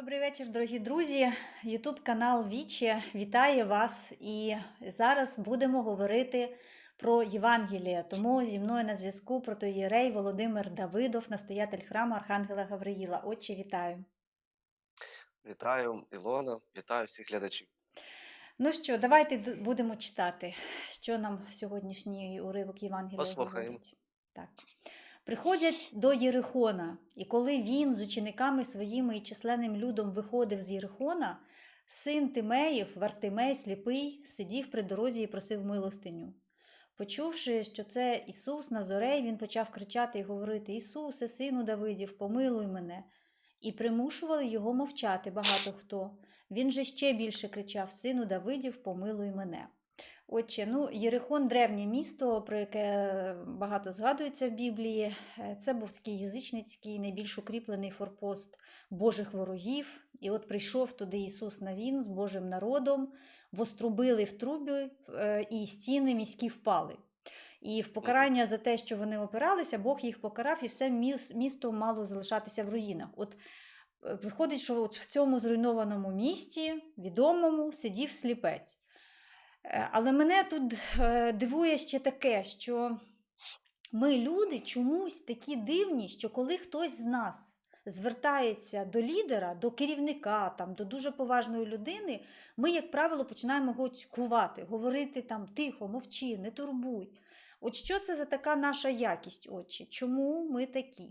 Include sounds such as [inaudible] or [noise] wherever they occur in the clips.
Добрий вечір, дорогі друзі. Ютуб канал Вічі вітає вас. І зараз будемо говорити про Євангеліє. Тому зі мною на зв'язку протоєрей Володимир Давидов, настоятель храму Архангела Гавриїла. Отче, вітаю. Вітаю, Ілона, вітаю всіх глядачів. Ну що, давайте будемо читати, що нам сьогоднішній уривок Євангелія Послухаємо. говорить. Так. Приходять до Єрихона, і коли він з учениками своїми і численним людом виходив з Єрихона, син Тимеїв, Вартимей, сліпий, сидів при дорозі і просив милостиню. Почувши, що це Ісус Назорей, він почав кричати і говорити: Ісусе, сину Давидів, помилуй мене. І примушували його мовчати багато хто. Він же ще більше кричав: Сину Давидів, помилуй мене. Отже, ну, Єрихон древнє місто, про яке багато згадується в Біблії. Е, Це був такий язичницький, найбільш укріплений форпост Божих ворогів. І от прийшов туди Ісус Навін з Божим народом, вострубили в трубі, е, і стіни міські впали. І в покарання за те, що вони опиралися, Бог їх покарав, і все місто мало залишатися в руїнах. От е, виходить, що от в цьому зруйнованому місті, відомому, сидів сліпець. Е, Але мене тут е, дивує ще таке, що ми, люди, чомусь такі дивні, що коли хтось з нас звертається до лідера, до керівника, там, до дуже поважної людини, ми, як правило, починаємо його цькувати, говорити там тихо, мовчи, не турбуй. От що це за така наша якість, отче? Чому ми такі?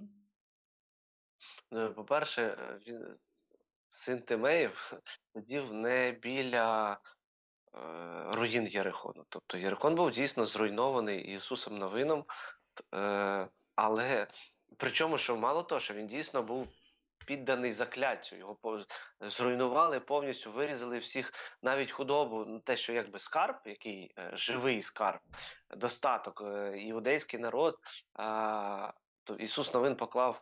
По-перше, е, він, син Тимеїв сидів не біля руїн Єрихону. Тобто Єрихон був дійсно зруйнований Ісусом Новином, е, але причому, що мало того, що він дійсно був підданий закляттю. Його зруйнували повністю, вирізали всіх, навіть худобу, ну, те, що якби скарб, який е, живий скарб, достаток, е, іудейський народ. То Ісус Новин поклав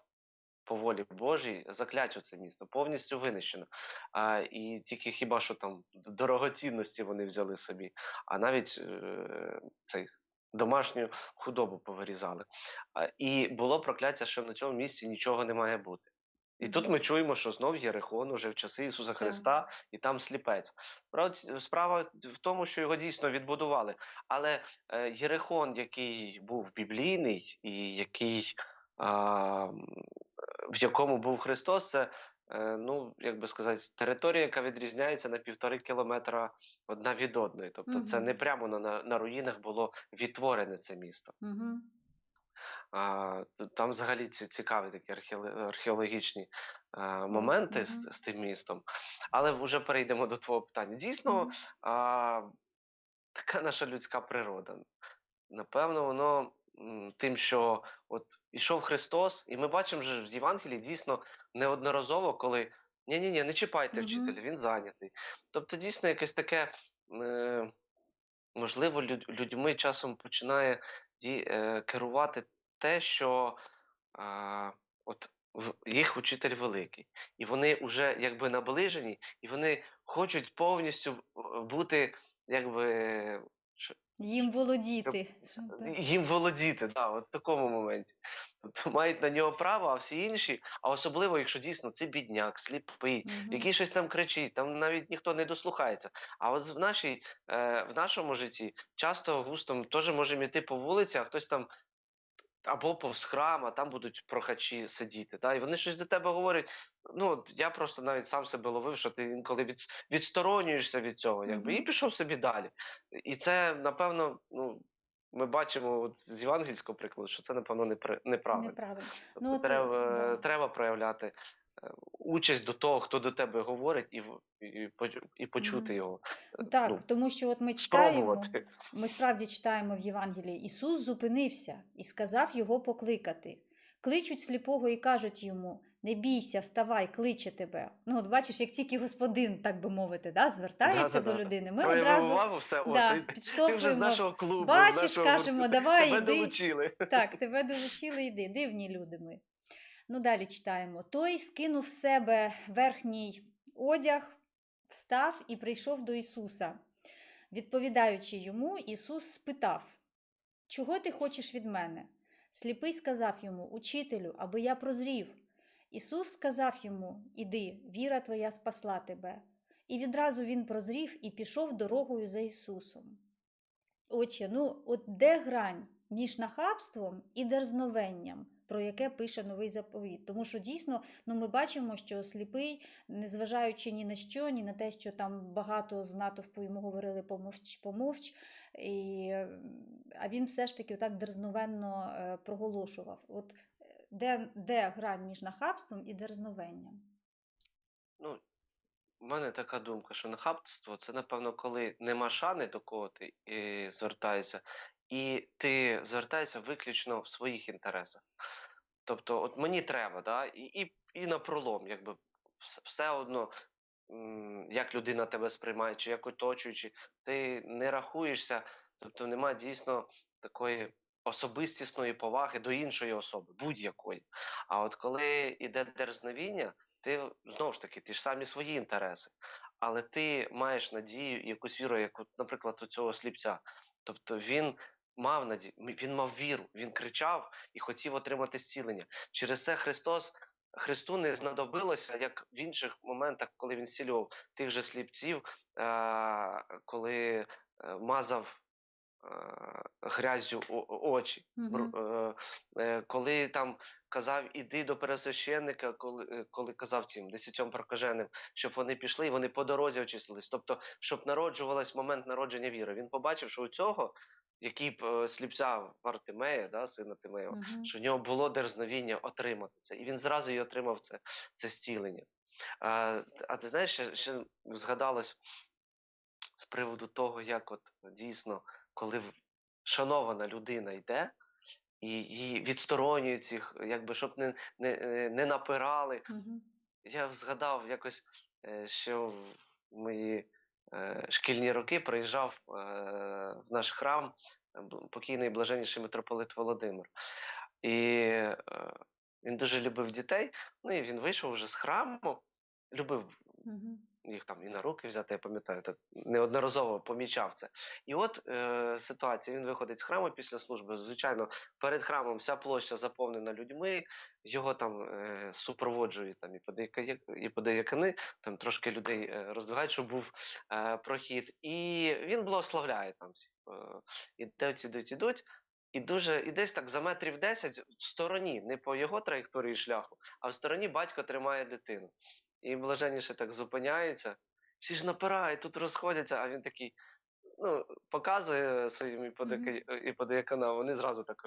по волі Божій закляттю це місто, повністю винищено. А, і тільки хіба що там дорогоцінності вони взяли собі, а навіть е, цей. Домашню худобу повирізали. А, і було прокляття, що на цьому місці нічого не має бути. І тут ми чуємо, що знов Єрихон уже в часи Ісуса Христа, і там сліпець. Справа, справа в тому, що його дійсно відбудували. Але е, Єрихон, який був біблійний і який, а, в якому був Христос, це, е, ну, як би сказати, територія, яка відрізняється на півтори кілометра одна від одної. Тобто це не прямо на, на, на руїнах було відтворене це місто. Угу. А, там взагалі ці цікаві такі археологічні а, моменти з, мгм. з тим містом. Але вже перейдемо до твого питання. Дійсно, а, така наша людська природа. Напевно, воно тим, що от ішов Христос, і ми бачимо вже в Євангелії дійсно неодноразово, коли ні, ні, не чіпайте вчителя, він зайнятий. Тобто, дійсно, якесь таке, е, можливо, людьми часом починає ді, е, керувати те, що от їх учитель великий, і вони вже якби наближені, і вони хочуть повністю е, бути якби. Їм володіти. їм володіти, да, от в такому моменті. Тобто мають на нього право, а всі інші, а особливо, якщо дійсно це бідняк, сліпий, угу. який щось там кричить, там навіть ніхто не дослухається. А от в, нашій, е, в нашому житті часто густом теж можемо йти по вулиці, а хтось там або повз храм, а там будуть прохачі сидіти. Та? І вони щось до тебе говорять. Ну, я просто навіть сам себе ловив, що ти інколи від, відсторонюєшся від цього, якби, і пішов собі далі. І це, напевно, ну, ми бачимо от з євангельського прикладу, що це, напевно, непри- неправильно. Неправильно. Тобто Ну, треба, е, треба проявляти е, участь до того, хто до тебе говорить, і, і, і почути його. е, Так, ну, тому що от ми читаємо, спробувати. ми справді читаємо в Євангелії, Ісус зупинився і сказав його покликати. Кличуть сліпого і кажуть йому: не бійся, вставай, кличе тебе. Ну, от бачиш, як тільки господин, так би мовити, да, звертається Да-да-да. до людини. Ми одразу увагу, все, да, ти, ти вже з підштовхуємо. нашого клубу, з Бачиш, нашого кажемо, давай, тебе іди. долучили. Так, тебе долучили, йди, дивні люди ми. Ну, далі читаємо. Той скинув з себе верхній одяг, встав і прийшов до Ісуса. Відповідаючи йому, Ісус спитав: Чого ти хочеш від мене? Сліпий сказав йому, Учителю, аби я прозрів. Ісус сказав йому: Іди, віра твоя спасла тебе. І відразу він прозрів і пішов дорогою за Ісусом. Отже, ну от де грань між нахабством і дерзновенням, про яке пише новий заповіт? Тому що дійсно ну, ми бачимо, що сліпий, незважаючи ні на що, ні на те, що там багато з натовпу йому говорили помовч, помовч, і, а він все ж таки отак дерзновенно е, проголошував. От де, де грань між нахабством і дерзновенням? Ну, у мене така думка, що нахабство це, напевно, коли нема шани до кого ти е, звертаєшся, і ти звертаєшся виключно в своїх інтересах. Тобто, от мені треба, да, і, і, і на пролом, якби все одно, як людина тебе сприймає, чи як оточуючи, ти не рахуєшся, тобто немає дійсно такої особистісної поваги до іншої особи, будь-якої. А от коли йде дерзновіння, ти знову ж таки, ти ж самі свої інтереси, але ти маєш надію і якусь віру, як, наприклад, у цього сліпця. Тобто він мав надію, м- він мав віру, він кричав і хотів отримати зцілення. Через це Христос. Христу не знадобилося, як в інших моментах, коли він зцілював тих же сліпців, е- коли е, мазав е- грязю очі. Е, е, коли там казав іди до пересвященника, коли, коли казав цим десятьом прокаженим, щоб вони пішли і вони по дорозі очистились. Тобто, щоб народжувалась момент народження віри. Він побачив, що у цього, який б, е, сліпця Вартимея, да, сина Тимеєва, Мгм. що в нього було дерзновіння отримати це. І він зразу і отримав це, це зцілення. А, а ти знаєш, ще, ще згадалось з приводу того, як от дійсно, коли шанована людина йде, і її відсторонюють їх, якби щоб не, не, е, не напирали. Мгм. Я згадав якось, е, що в мої шкільні роки приїжджав е, в наш храм е, покійний блаженніший митрополит Володимир. І е, він дуже любив дітей. Ну і він вийшов вже з храму, любив. Їх там і на руки взяти, я пам'ятаю, неодноразово помічав це. І от е, ситуація: він виходить з храму після служби. Звичайно, перед храмом вся площа заповнена людьми, його там е, супроводжують там і подеяки, і там трошки людей е, роздвигають, щоб був е, прохід. І він благословляє там всіх. Е, ідуть, ідуть, ідуть. І дуже, і десь так за метрів 10 в стороні, не по його траєкторії шляху, а в стороні батько тримає дитину. І блаженніше так зупиняється. Всі ж напирають, тут розходяться, а він такий, ну, показує своїм і подека- і подіяканам, вони зразу так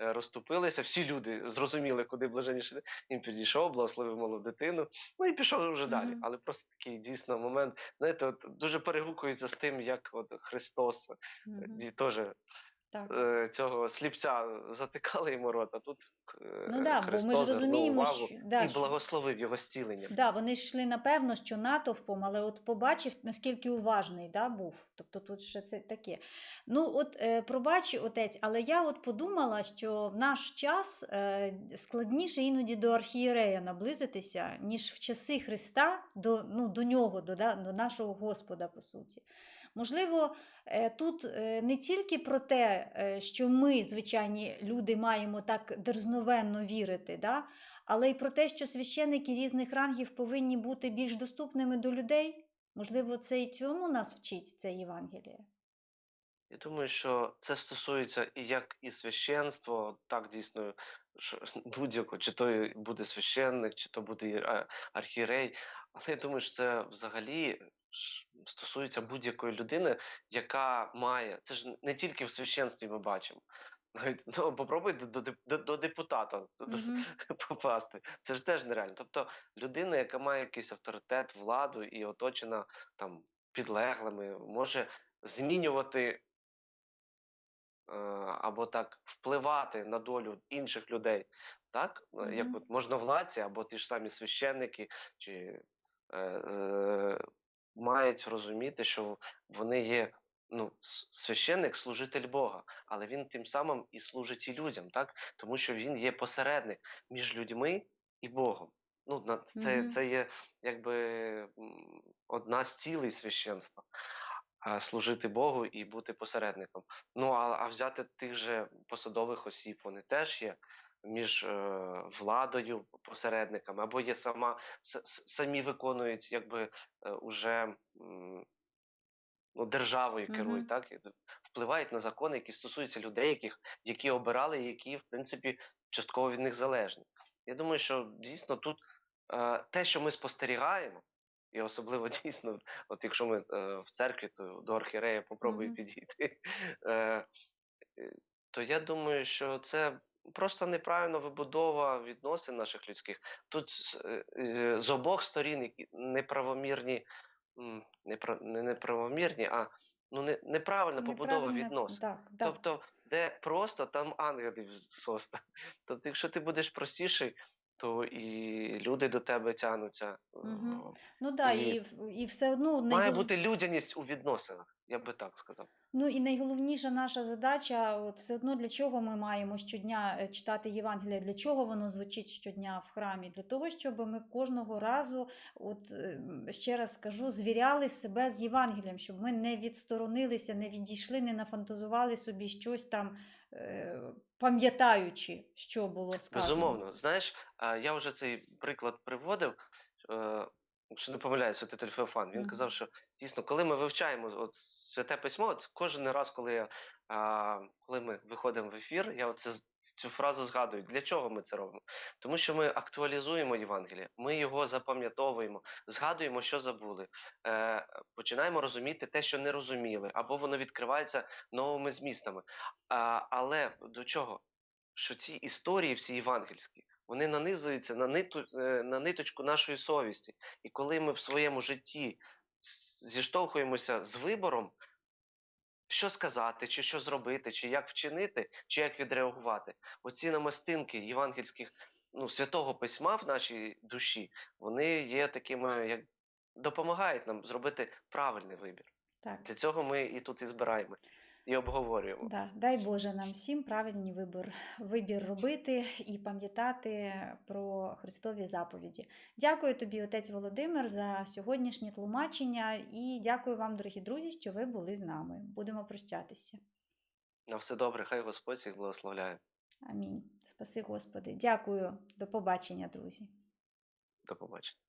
е, розступилися. Всі люди зрозуміли, куди блаженніше. Він підійшов, благословив малу дитину, ну і пішов вже далі. Але просто такий дійсно момент, знаєте, от дуже перегукується з тим, як от Христос ді- теж Так. е, цього сліпця затикали йому рот, а тут е, Ну да, бо ми ж розуміємо, увагу що- да, і благословив його зцілення. Да, вони ж йшли напевно, що натовпом, але от побачив, наскільки уважний да, був. Тобто тут ще це таке. Ну, от е, пробач, отець, але я от подумала, що в наш час е, складніше іноді до архієрея наблизитися, ніж в часи Христа до, ну, до нього, до, да, до нашого Господа, по суті. Можливо, е, тут е, не тільки про те, е, що ми, звичайні люди, маємо так дерзновенно вірити, да? але й про те, що священники різних рангів повинні бути більш доступними до людей. Можливо, це і цьому нас вчить це Євангеліє. Я думаю, що це стосується і як і священство, так дійсно, що [laughs] будь-якого, чи то буде священник, чи то буде е. Але я думаю, що це взагалі стосується будь-якої людини, яка має. Це ж не тільки в священстві ми бачимо. Навіть ну, попробуй до, до, до, депутата до- Мгм. [laughs] попасти. Це ж теж нереально. Тобто людина, яка має якийсь авторитет, владу і оточена там підлеглими, може змінювати е, або так впливати на долю інших людей, так? Е, Як от можновладці, або ті ж самі священники, чи е, е, мають розуміти, що вони є. Ну, священник служитель Бога, але він тим самим і служить і людям, так? Тому що він є посередник між людьми і Богом. Ну, це, це є якби одна з цілей священства служити Богу і бути посередником. Ну а, а взяти тих же посадових осіб, вони теж є між е, владою, посередниками, або є сама самі виконують, якби е, уже ну, державою керують, так впливають на закони, які стосуються людей, яких які обирали, які в принципі частково від них залежні. Я думаю, що дійсно тут е, те, що ми спостерігаємо, і особливо [laughs] дійсно, от якщо ми е, в церкві, то до архірея попробую Мгм. підійти. [laughs] Е, е, то я думаю, що це просто неправильно вибудова відносин наших людських. Тут з, е, обох сторін неправомірні, не неправомірні, а ну, не, неправильна побудова відносин. Так, так. Тобто, де просто, там ангелів соста. Тобто, якщо ти будеш простіший, то і люди до тебе тягнуться. Мгм. О, Ну да, і і, і все одно Має найгол- бути людяність у відносинах, я би так сказав. Ну і найголовніша наша задача, от все одно для чого ми маємо щодня е, читати Євангелія, для чого воно звучить щодня в храмі? Для того, щоб ми кожного разу, от е, ще раз скажу, звіряли себе з Євангелієм, щоб ми не відсторонилися, не відійшли, не нафантазували собі щось там, е, пам'ятаючи, що було сказано. Безумовно. Знаєш, я вже цей приклад приводив. Якщо не помиляюсь, от Феофан, він Мгм. казав, що дійсно, коли ми вивчаємо от святе письмо, от кожен раз, коли я а, коли ми виходимо в ефір, я оце цю фразу згадую. Для чого ми це робимо? Тому що ми актуалізуємо Євангеліє, ми його запам'ятовуємо, згадуємо, що забули, е, починаємо розуміти те, що не розуміли, або воно відкривається новими змістами. А, але до чого? Що ці історії, всі євангельські, вони нанизуються на, ниту, е, на ниточку нашої совісті. І коли ми в своєму житті зіштовхуємося з вибором, що сказати, чи що зробити, чи як вчинити, чи як відреагувати, оці намистинки євангельських ну, святого письма в нашій душі, вони є такими, як допомагають нам зробити правильний вибір. Так. Для цього ми і тут і збираємось, і обговорюємо. Да, дай Боже нам всім правильний вибір, вибір робити і пам'ятати про Христові заповіді. Дякую тобі, отець Володимир, за сьогоднішнє тлумачення і дякую вам, дорогі друзі, що ви були з нами. Будемо прощатися. На все добре, хай Господь всіх благословляє. Амінь. Спаси Господи. Дякую. До побачення, друзі. До побачення.